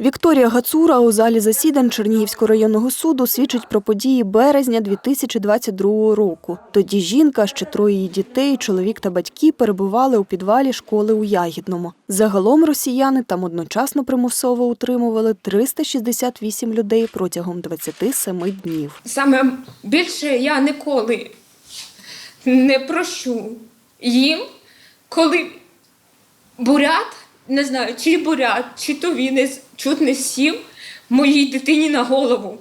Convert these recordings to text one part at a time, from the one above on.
Вікторія Гацура у залі засідань Чернігівського районного суду свідчить про події березня 2022 року. Тоді жінка, ще троє її дітей, чоловік та батьки перебували у підвалі школи у Ягідному. Загалом росіяни там одночасно примусово утримували 368 людей протягом 27 днів. Саме більше я ніколи не прощу їм, коли бурят, не знаю, чи бурят, чи то він із- чуть не сів моїй дитині на голову.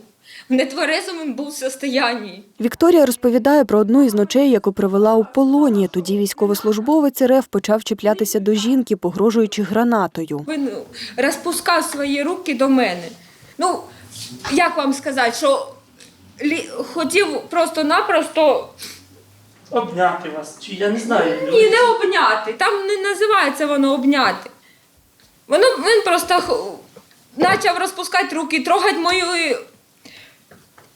В нетверезому був состоянні. Вікторія розповідає про одну із ночей, яку провела у полоні. Тоді військовослужбовець РФ почав чіплятися до жінки, погрожуючи гранатою. Він розпускав свої руки до мене. Ну, як вам сказати, що лі- хотів просто-напросто обняти вас, чи я не знаю. Ні, не обняти. Там не називається воно обняти. Воно він просто х- почав розпускати руки, трогати мої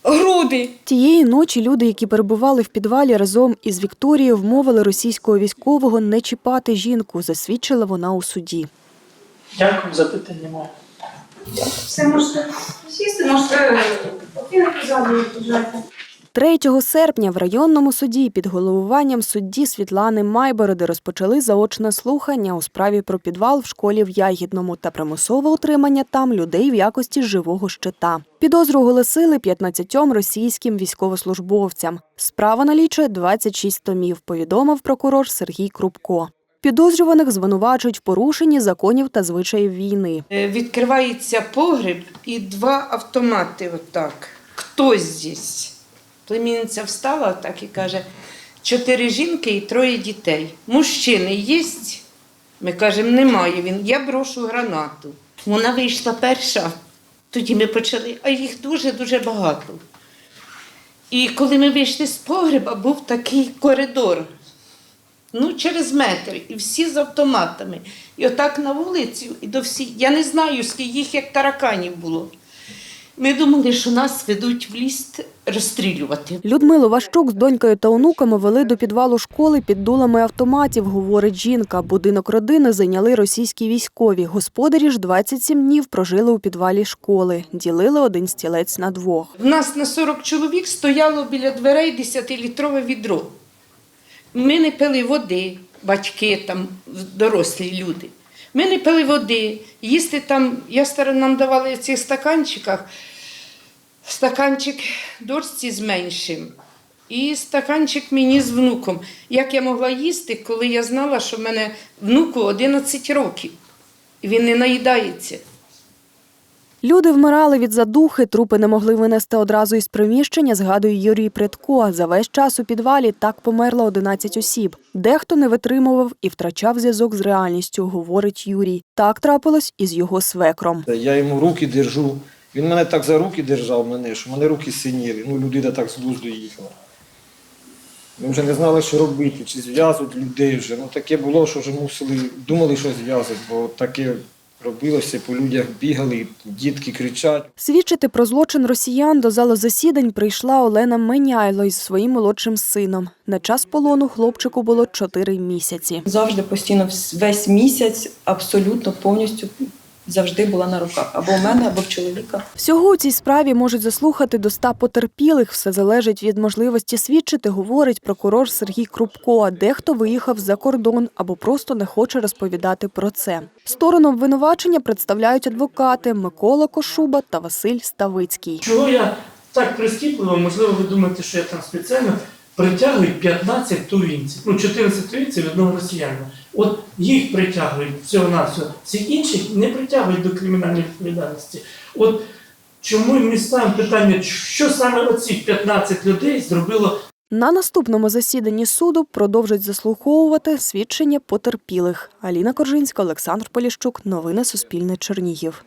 груди. Тієї ночі люди, які перебували в підвалі разом із Вікторією, вмовили російського військового не чіпати жінку, засвідчила вона у суді. Дякую, запитання моє. Все можете сісти, можете покинути залу і бажати. 3 серпня в районному суді під головуванням судді Світлани Майбороди розпочали заочне слухання у справі про підвал в школі в Ягідному та примусове утримання там людей в якості живого щита. Підозру оголосили 15 російським військовослужбовцям. Справа налічує 26 томів, повідомив прокурор Сергій Крупко. Підозрюваних звинувачують в порушенні законів та звичаїв війни. Е, Відкривається погреб і два автомати отак. Хто здесь? Племінниця встала так і каже: чотири жінки і троє дітей. Мужчини є? Ми кажемо, немає. Він, я брошу гранату. Вона вийшла перша. Тоді ми почали, а їх дуже-дуже багато. І коли ми вийшли з погреба, був такий коридор. Ну, через метр, і всі з автоматами. І отак на вулицю, і до всіх. Я не знаю, скільки їх як тараканів було. Ми думали, що нас ведуть в ліс розстрілювати. Людмилу Ващук з донькою та онуками вели до підвалу школи під дулами автоматів, говорить жінка. Будинок родини зайняли російські військові. Господарі ж 27 днів прожили у підвалі школи. Ділили один стілець на двох. В нас на 40 чоловік стояло біля дверей 10-літрове відро. Ми не пили води, батьки там, дорослі люди. Ми не пили води, їсти там, я нам давали в цих стаканчиках, стаканчик дочці з меншим і стаканчик мені з внуком. Як я могла їсти, коли я знала, що в мене внуку 11 років, і він не наїдається. Люди вмирали від задухи, трупи не могли винести одразу із приміщення, згадує Юрій Предко. За весь час у підвалі так померло 11 осіб. Дехто не витримував і втрачав зв'язок з реальністю, говорить Юрій. Так трапилось із його свекром. Я йому руки держу. Він мене так за руки держав мене, що в мене руки синіли. Ну, людина так з глузду їхала. Ми вже не знали, що робити, чи зв'язувати людей вже. Ну таке було, що вже мусили, думали, що зв'язати, бо таке робилося, по людях бігали, дітки кричать. Свідчити про злочин росіян до залу засідань прийшла Олена Меняйло із своїм молодшим сином. На час полону хлопчику було 4 місяці. завжди постійно весь місяць абсолютно повністю завжди була на руках або у мене, або в чоловіка. Всього у цій справі можуть заслухати до ста потерпілих. Все залежить від можливості свідчити, говорить прокурор Сергій Крупко. А Дехто виїхав за кордон або просто не хоче розповідати про це. Сторону обвинувачення представляють адвокати Микола Кошуба та Василь Ставицький. Чого я так прискіпливо, можливо, ви думаєте, що я там спеціально притягую 15 тувінців, ну 14 тувінців одного росіянина. От їх притягують всього на всього. Всіх інших не притягують до кримінальної відповідальності. От чому ми ставимо питання, що саме оці 15 людей зробило На наступному засіданні суду продовжать заслуховувати свідчення потерпілих. Аліна Коржинська, Олександр Поліщук. Новини Суспільне Чернігів.